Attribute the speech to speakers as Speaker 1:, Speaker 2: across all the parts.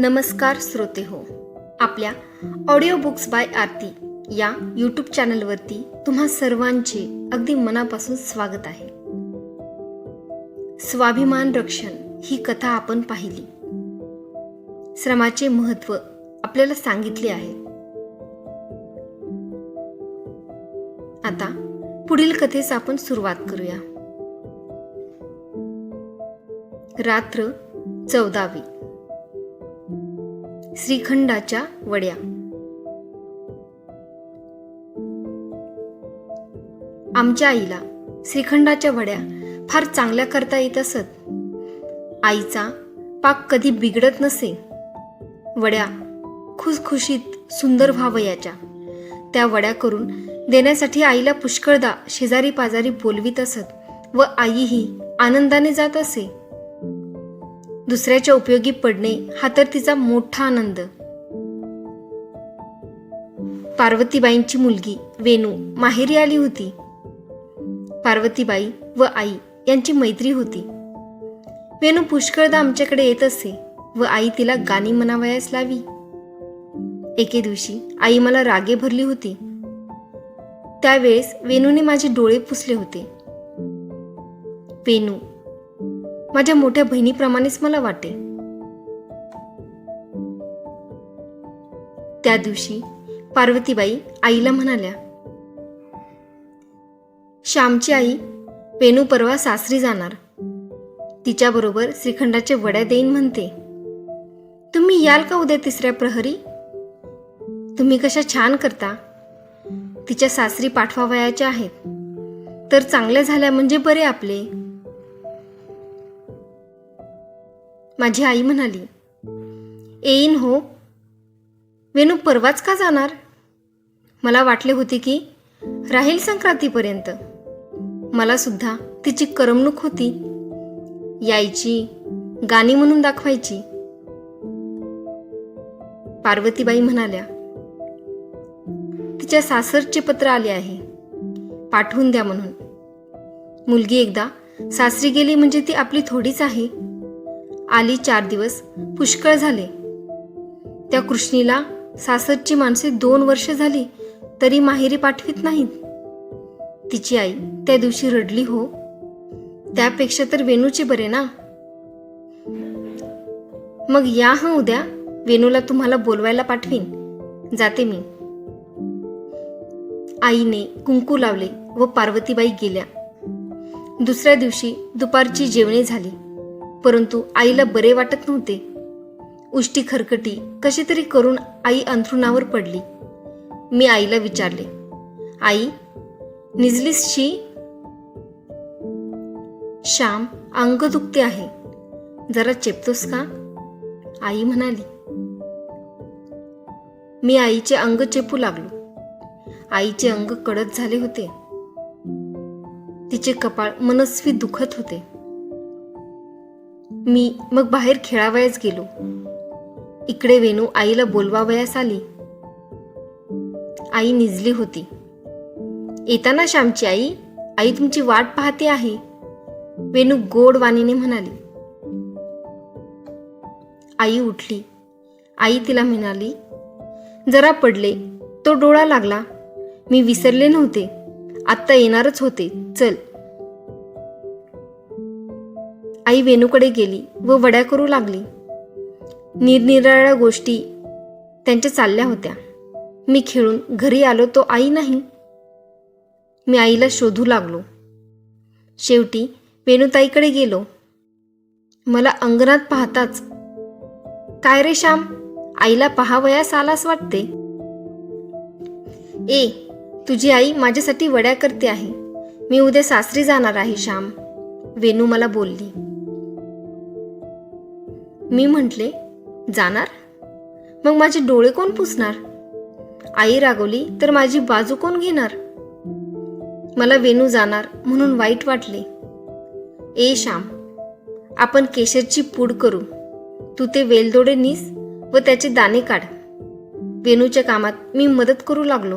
Speaker 1: नमस्कार श्रोते हो आपल्या ऑडिओ बुक्स बाय आरती या यूट्यूब चॅनलवरती तुम्हा सर्वांचे अगदी मनापासून स्वागत आहे. स्वाभिमान रक्षण ही कथा आपण पाहिली. श्रमाचे महत्त्व आपल्याला सांगितले आहे. आता पुढील कथेस आपण सुरुवात करूया. रात्र चौदावी. श्रीखंडाच्या वड्या. आमच्या आईला श्रीखंडाच्या वड्या फार चांगल्या करता येत असत. आईचा पाक कधी बिघडत नसे. वड्या खुसखुशीत सुंदर व्हावयाच्या. त्या वड्या करून देण्यासाठी आईला पुष्कळदा शेजारी पाजारी बोलवीत असत व आईही आनंदाने जात असे. दुसऱ्याच्या उपयोगी पडणे हा तर तिचा मोठा आनंद. पार्वतीबाईंची मुलगी वेणू माहेरी आली होती. पार्वतीबाई व आई यांची मैत्री होती. वेणू पुष्कळदा आमच्याकडे येत असे व आई तिला गाणी म्हणावयास लावी. एके दिवशी आई मला रागे भरली होती. त्यावेळेस वेणूने माझे डोळे पुसले होते. वेणू माझ्या मोठ्या बहिणीप्रमाणेच मला वाटे. त्या दिवशी पार्वतीबाई आईला म्हणाल्या श्यामची आई वेणू परवा सासरी जाणार. तिच्याबरोबर श्रीखंडाचे वड्या देईन म्हणते. तुम्ही याल का उद्या तिसऱ्या प्रहरी? तुम्ही कशा छान करता. तिच्या सासरी पाठवावयाच्या आहेत. तर चांगल्या झाल्या म्हणजे बरे आपले. माझी आई म्हणाली येईन हो. वेणू परवाच का जाणार? मला वाटले होते की राहील संक्रांतीपर्यंत. मला सुद्धा तिची करमणूक होती. यायची गाणी म्हणून दाखवायची. पार्वतीबाई म्हणाल्या तिच्या सासरचे पत्र आले आहे. पाठवून द्या म्हणून. मुलगी एकदा सासरी गेली म्हणजे ती आपली थोडीच आहे. आली चार दिवस. पुष्कळ झाले. त्या कृष्णीला सासरची माणसे दोन वर्ष झाली तरी माहेरी पाठवीत नाहीत. तिची आई त्या दिवशी रडली हो त्यापेक्षा तर वेणूचे बरे ना. मग या हा उद्या वेणूला तुम्हाला बोलवायला पाठवीन. जाते मी. आईने कुंकू लावले व पार्वतीबाई गेल्या. दुसऱ्या दिवशी दुपारची जेवणे झाली. परंतु आईला बरे वाटत नव्हते. उष्टी खरकटी कशी तरी करून आई अंथरुणावर पडली. मी आईला विचारले आई निजलीस शी श्याम अंग दुखते आहे. जरा चेपतोस का? आई म्हणाली. मी आईचे अंग चेपू लागलो. आईचे अंग कडक झाले होते. तिचे कपाळ मनस्वी दुखत होते. मी मग बाहेर खेळावयास गेलो. इकडे वेणू आईला बोलवावयास आली. आई निजली होती. येताना श्यामची आई आई तुमची वाट पाहते आहे. वेणू गोड वाणीने म्हणाली. आई उठली. आई तिला म्हणाली जरा पडले तो डोळा लागला. मी विसरले नव्हते. आत्ता येणारच होते. चल. आई वेणूकडे गेली व वड्या करू लागली. निरनिराळ्या गोष्टी त्यांच्या चालल्या होत्या. मी खेळून घरी आलो तो आई नाही. मी आईला शोधू लागलो. शेवटी वेणुताईकडे गेलो. मला अंगणात पाहताच काय रे श्याम आईला पहावयास आलास वाटते? ए तुझी आई माझ्यासाठी वड्या करते आहे. मी उद्या सासरी जाणार आहे श्याम वेणू मला बोलली. मी म्हटले जाणार? मग माझे डोळे कोण पुसणार? आई रागवली तर माझी बाजू कोण घेणार? मला वेणू जाणार म्हणून वाईट वाटले. ए श्याम आपण केशरची पूड करू. तू ते वेलदोडे नीस व त्याचे दाणे काढ. वेणूच्या कामात मी मदत करू लागलो.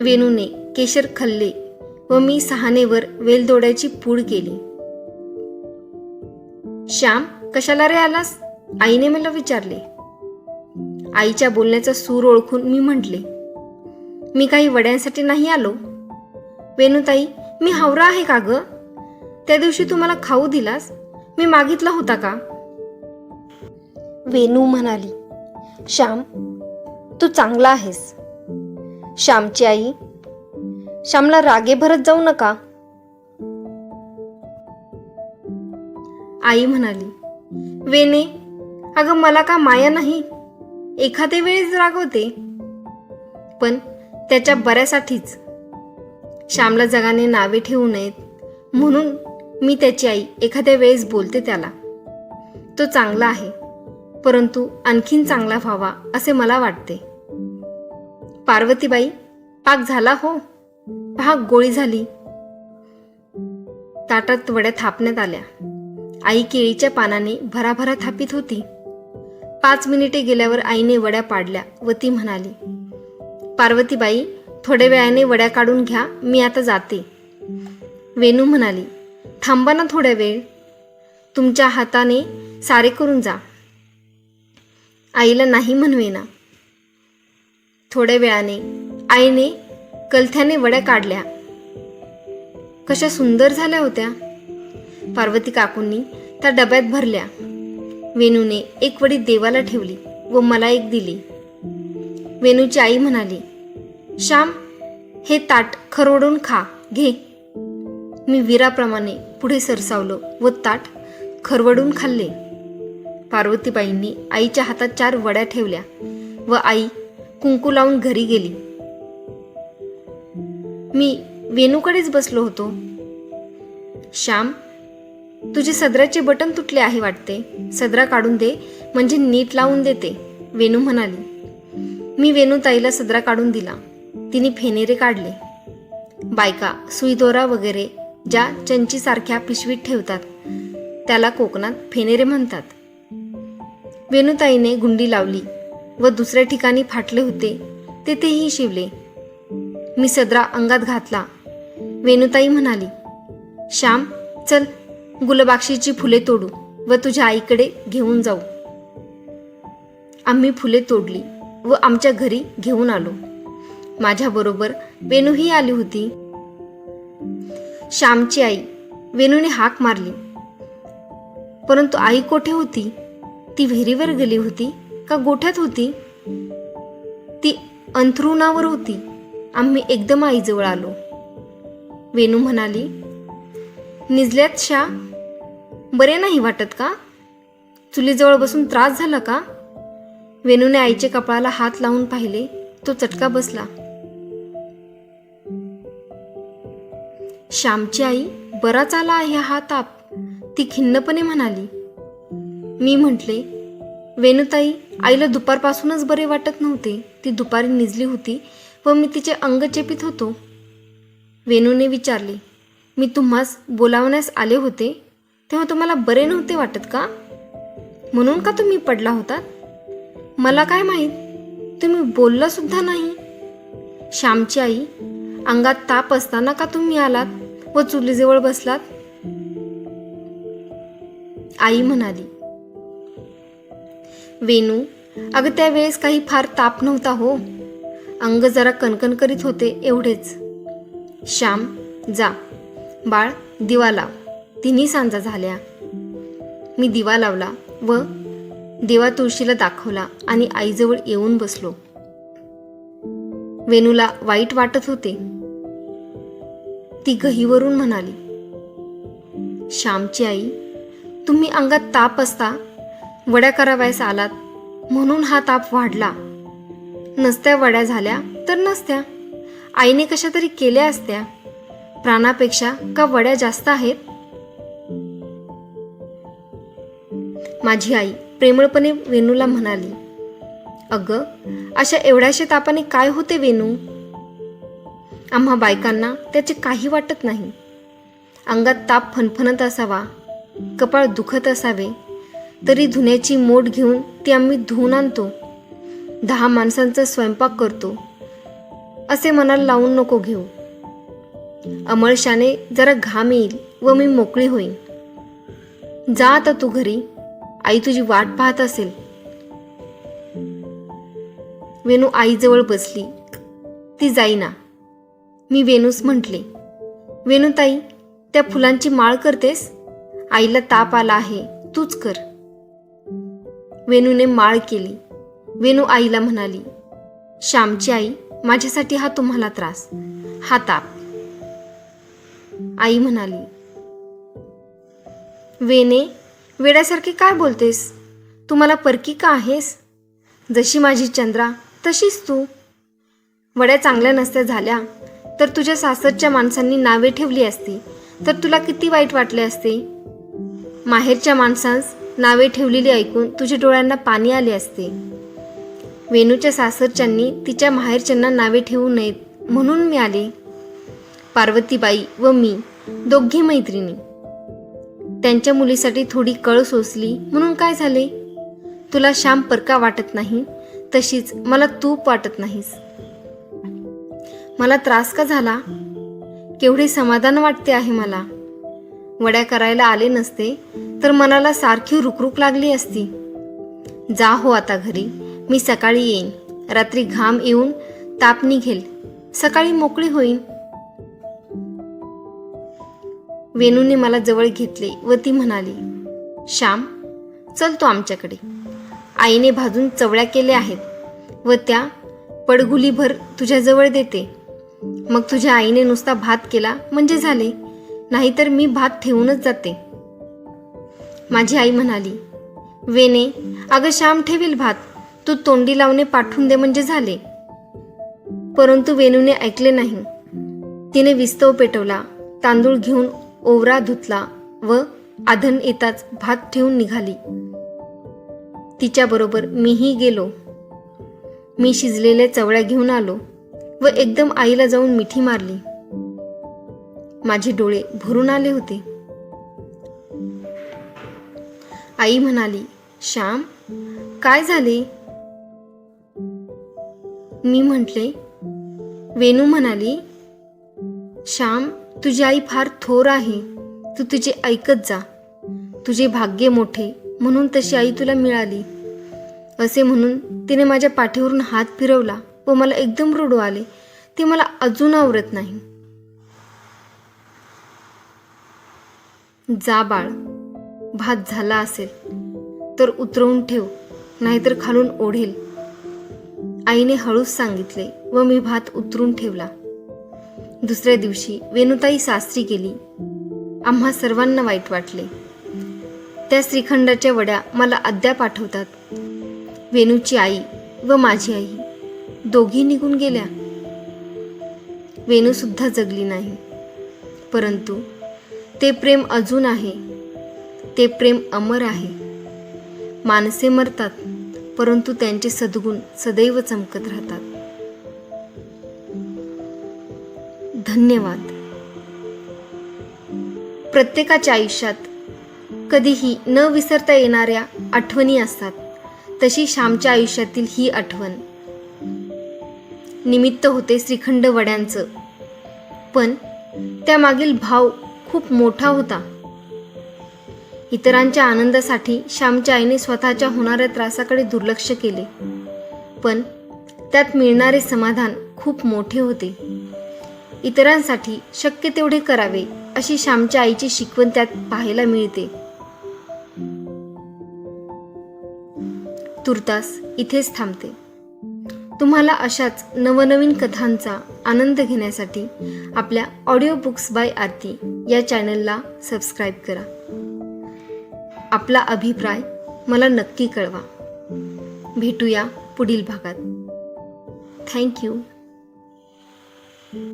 Speaker 1: वेणूने केशर खाल्ले व मी सहानेवर वेलदोड्याची पूड केली. श्याम कशाला रे आलास? आईने मला विचारले. आईच्या बोलण्याचा सूर ओळखून मी म्हटले मी काही वड्यांसाठी नाही आलो. वेणुताई मी हावरा आहे का ग? त्या दिवशी तू मला खाऊ दिलास? मी मागितला होता का? वेणू म्हणाली श्याम तू चांगला आहेस. श्यामची आई श्यामला रागे भरत जाऊ नका. आई म्हणाली वेने अगं मला का माया नाही? एखाद्या वेळेस रागवते. पण त्याच्या बऱ्यासाठीच. श्यामला जगाने नावे ठेवू नयेत. म्हणून मी त्याची आई एखाद्या वेळेस बोलते त्याला. तो चांगला आहे परंतु आणखीन चांगला व्हावा असे मला वाटते. पार्वतीबाई पाक झाला हो. पहा गोळी झाली. ताटात वड्या थापण्यात आल्या. आई केळीच्या पानाने भराभरा थापित होती. पाच मिनिटे गेल्यावर आईने वड्या पाडल्या व ती म्हणाली पार्वतीबाई थोड्या वेळाने वड्या काढून घ्या मी आता जाते. वेणू म्हणाली थांबा ना थोड्या वेळ. तुमच्या हाताने सारे करून जा. आईला नाही म्हणवेना. थोड्या वेळाने आईने कलथ्याने वड्या काढल्या. कशा सुंदर झाल्या होत्या. पार्वती काकूंनी त्या डब्यात भरल्या. वेणूने एक वडी देवाला ठेवली व मला एक दिली. वेणूची आई म्हणाली श्याम हे ताट खरवडून खा घे. मी वीराप्रमाणे पुढे सरसावलो व ताट खरवडून खाल्ले. पार्वतीबाईंनी आईच्या हातात चार वड्या ठेवल्या व आई कुंकू लावून घरी गेली. मी वेणूकडेच बसलो होतो. श्याम तुझे सदराचे बटन तुटले आहे वाटते. सदरा काढून दे म्हणजे नीट लावून देते वेणू म्हणाली. मी वेणूताईला सदरा काढून दिला. तिने फेनेरे काढले. बायका सुईदोरा वगैरे ज्या चंचीसारख्या पिशवीत ठेवतात त्याला कोकणात फेनेरे म्हणतात. वेणुताईने गुंडी लावली व दुसऱ्या ठिकाणी फाटले होते तेथेही शिवले. मी सदरा अंगात घातला. वेणुताई म्हणाली श्याम चल गुलबाक्षीची फुले तोडू व तुझ्या आईकडे घेऊन जाऊ. आम्ही फुले तोडली व आमच्या घरी घेऊन आलो. माझ्याबरोबर वेणूही आली होती. श्यामची आई वेणूने हाक मारली. परंतु आई कोठे होती? ती विहिरीवर गेली होती का गोठ्यात होती? ती अंथरुणावर होती. आम्ही एकदम आईजवळ आलो. वेणू म्हणाली निजल्यात शा बरे नाही वाटत का? चुलीजवळ बसून त्रास झाला का? वेणूने आईच्या कपाळाला हात लावून पाहिले तो चटका बसला. श्यामची आई बराच आला आहे हा ताप ती खिन्नपणे म्हणाली. मी म्हटले वेणुताई आईला दुपारपासूनच बरे वाटत नव्हते ती दुपारी निजली होती व मी तिचे अंग चेपित होतो. वेणूने विचारले मी तुम्हास बोलावण्यास आले होते तेव्हा तुम्हाला बरे नव्हते वाटत का? म्हणून का तुम्ही पडला होतात मला काय माहीत? तुम्ही बोलला सुद्धा नाही. श्यामची आई अंगात ताप असताना का तुम्ही आलात व चुलीजवळ बसलात? आई म्हणाली वेणू अगं त्यावेळेस काही फार ताप नव्हता हो. अंग जरा कणकण करीत होते एवढेच. श्याम जा. बाळ दिवा लाव तिन्ही सांजा झाल्या. मी दिवा लावला व देवा तुळशीला दाखवला आणि आईजवळ येऊन बसलो. वेणूला वाईट वाटत होते. ती गहीवरून म्हणाली श्यामची आई तुम्ही अंगात ताप असता वड्या करावयास आलात म्हणून हा ताप वाढला. नसत्या वड्या झाल्या तर नसत्या. आईने कशा तरी केल्या असत्या. प्राणापेक्षा का वड्या जास्त आहेत? माझी आई प्रेमळपणे वेणूला म्हणाली अगं अशा एवढ्याशा तापाने काय होते वेणू? आम्हा बायकांना त्याचे काही वाटत नाही. अंगात ताप फणफणत असावा कपाळ दुखत असावे तरी धुण्याची मोठ घेऊन ती आम्ही धुवून आणतो. दहा माणसांचा स्वयंपाक करतो. असे मनाला लावून नको घेऊ. अमळशाने जरा घाम येईल व मी मोकळी होईन. जा आता तू घरी. आई तुझी वाट पाहत असेल. वेणू आईजवळ बसली. ती जाईना. मी वेणूस म्हटले वेणूताई त्या फुलांची माळ करतेस? आईला ताप आला आहे तूच कर. वेणूने माळ केली. वेणू आईला म्हणाली श्यामची आई माझ्यासाठी हा तुम्हाला त्रास. हा ताप. आई म्हणाली वेने वेड्यासारखे काय बोलतेस? तू मला परकी का आहेस? जशी माझी चंद्रा तशीच तू. वड्या चांगल्या नसत्या झाल्या तर तुझ्या सासरच्या माणसांनी नावे ठेवली असती तर तुला किती वाईट वाटले असते? माहेरच्या माणसांस नावे ठेवलेली ऐकून तुझ्या डोळ्यांना पाणी आले असते. वेणूच्या सासरच्यांनी तिच्या माहेरच्यांना नावे ठेवू नयेत म्हणून मी आले. पार्वतीबाई व मी दोघी मैत्रिणी. त्यांच्या मुलीसाठी थोडी कळ सोसली म्हणून काय झाले? तुला श्याम परका वाटत नाही? तशीच मला तूप वाटत नाहीस. मला त्रास का झाला? केवढे समाधान वाटते आहे मला. वड्या करायला आले नसते तर मनाला सारखी रुकरुक लागली असती. जा हो आता घरी मी सकाळी येईन. रात्री घाम येऊन ताप निघेल. सकाळी मोकळी होईन. वेणूने मला जवळ घेतले व ती म्हणाली श्याम चलतो आमच्याकडे. आईने भाजून चवळ्या केल्या आहेत व त्या पडगुलीभर तुझ्याजवळ देते. मग तुझ्या आईने नुसता भात केला म्हणजे झाले नाहीतर मी भात ठेवूनच जाते. माझी आई म्हणाली वेने अगं श्याम ठेवील भात. तू तोंडी लावणे पाठवून दे म्हणजे झाले. परंतु वेणूने ऐकले नाही. तिने विस्तव पेटवला तांदूळ घेऊन ओवरा धुतला व आधन येताच भात ठेवून निघाली. तिच्याबरोबर मीही गेलो. मी शिजलेल्या चवळ्या घेऊन आलो व एकदम आईला जाऊन मिठी मारली. माझे डोळे भरून आले होते. आई म्हणाली श्याम काय झाले? मी म्हटले वेणू म्हणाली श्याम तुझी आई फार थोर आहे. तू तुझे ऐकत जा. तुझे भाग्य मोठे म्हणून तशी आई तुला मिळाली. असे म्हणून तिने माझ्या पाठीवरून हात फिरवला व मला एकदम रडू आले. ते मला अजून आवरत नाही. जा बाळ भात झाला असेल तर उतरवून ठेव नाहीतर खालून ओढेल. आईने हळूच सांगितले व मी भात उतरून ठेवला. दुसऱ्या दिवशी वेणुताई सासरी गेली. आम्हा सर्वांना वाईट वाटले. त्या श्रीखंडाच्या वड्या मला अद्याप आठवतात वेणूची आई व माझी आई दोघी निघून गेल्या. वेणू सुद्धा जगली नाही. परंतु ते प्रेम अजून आहे. ते प्रेम अमर आहे. माणसे मरतात परंतु त्यांचे सद्गुण सदैव चमकत राहतात. धन्यवाद. प्रत्येकाच्या आयुष्यात कधीही न विसरता येणाऱ्या आठवणी असतात. तशी श्यामच्या आयुष्यातील ही आठवण. निमित्त होते श्रीखंड वड्यांचं. पण त्यामागील भाव खूप मोठा होता. इतरांच्या आनंदासाठी श्यामच्या आईने स्वतःच्या होणाऱ्या त्रासाकडे दुर्लक्ष केले. पण त्यात मिळणारे समाधान खूप मोठे होते. इतरांसाठी शक्य तेवढे करावे अशी श्यामच्या आईची शिकवण त्यात पाहायला मिळते. तुर्तास इथेच थांबते. तुम्हाला अशाच नवनवीन कथांचा आनंद घेण्यासाठी आपल्या ऑडिओ बुक्स बाय आरती या चॅनलला सबस्क्राईब करा. आपला अभिप्राय मला नक्की कळवा. भेटूया पुढील भागात. थँक्यू